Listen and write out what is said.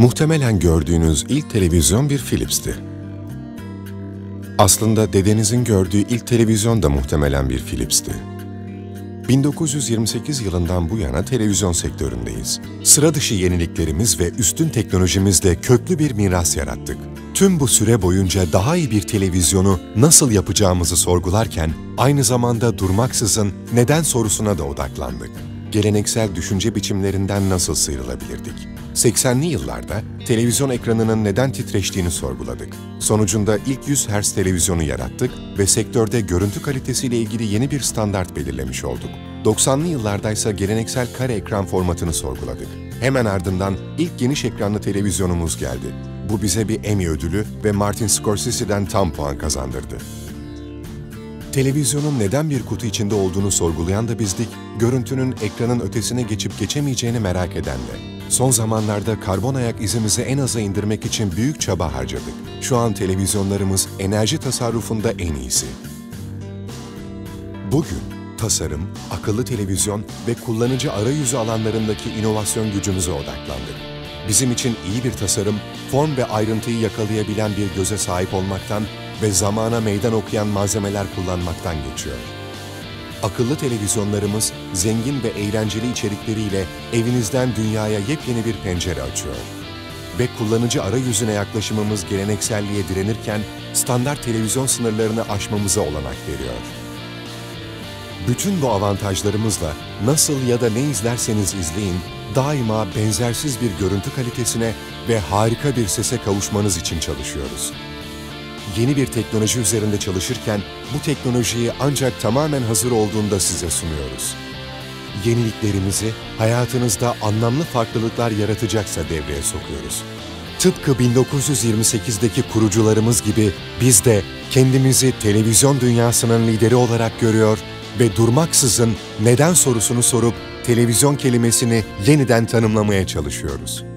Muhtemelen gördüğünüz ilk televizyon bir Philips'ti. Aslında dedenizin gördüğü ilk televizyon da muhtemelen bir Philips'ti. 1928 yılından bu yana televizyon sektöründeyiz. Sıra dışı yeniliklerimiz ve üstün teknolojimizle köklü bir miras yarattık. Tüm bu süre boyunca daha iyi bir televizyonu nasıl yapacağımızı sorgularken aynı zamanda durmaksızın neden sorusuna da odaklandık. Geleneksel düşünce biçimlerinden nasıl sıyrılabilirdik? 80'li yıllarda televizyon ekranının neden titreştiğini sorguladık. Sonucunda ilk 100 Hz televizyonu yarattık ve sektörde görüntü kalitesiyle ilgili yeni bir standart belirlemiş olduk. 90'lı yıllardaysa geleneksel kare ekran formatını sorguladık. Hemen ardından ilk geniş ekranlı televizyonumuz geldi. Bu bize bir Emmy ödülü ve Martin Scorsese'den tam puan kazandırdı. Televizyonun neden bir kutu içinde olduğunu sorgulayan da bizdik, görüntünün ekranın ötesine geçip geçemeyeceğini merak eden de. Son zamanlarda karbon ayak izimizi en aza indirmek için büyük çaba harcadık. Şu an televizyonlarımız enerji tasarrufunda en iyisi. Bugün tasarım, akıllı televizyon ve kullanıcı arayüzü alanlarındaki inovasyon gücümüze odaklandık. Bizim için iyi bir tasarım, form ve ayrıntıyı yakalayabilen bir göze sahip olmaktan ve zamana meydan okuyan malzemeler kullanmaktan geçiyor. Akıllı televizyonlarımız zengin ve eğlenceli içerikleriyle evinizden dünyaya yepyeni bir pencere açıyor. Ve kullanıcı arayüzüne yaklaşımımız gelenekselliğe direnirken standart televizyon sınırlarını aşmamıza olanak veriyor. Bütün bu avantajlarımızla nasıl ya da ne izlerseniz izleyin, daima benzersiz bir görüntü kalitesine ve harika bir sese kavuşmanız için çalışıyoruz. Yeni bir teknoloji üzerinde çalışırken bu teknolojiyi ancak tamamen hazır olduğunda size sunuyoruz. Yeniliklerimizi hayatınızda anlamlı farklılıklar yaratacaksa devreye sokuyoruz. Tıpkı 1928'deki kurucularımız gibi biz de kendimizi televizyon dünyasının lideri olarak görüyor ve durmaksızın neden sorusunu sorup televizyon kelimesini yeniden tanımlamaya çalışıyoruz.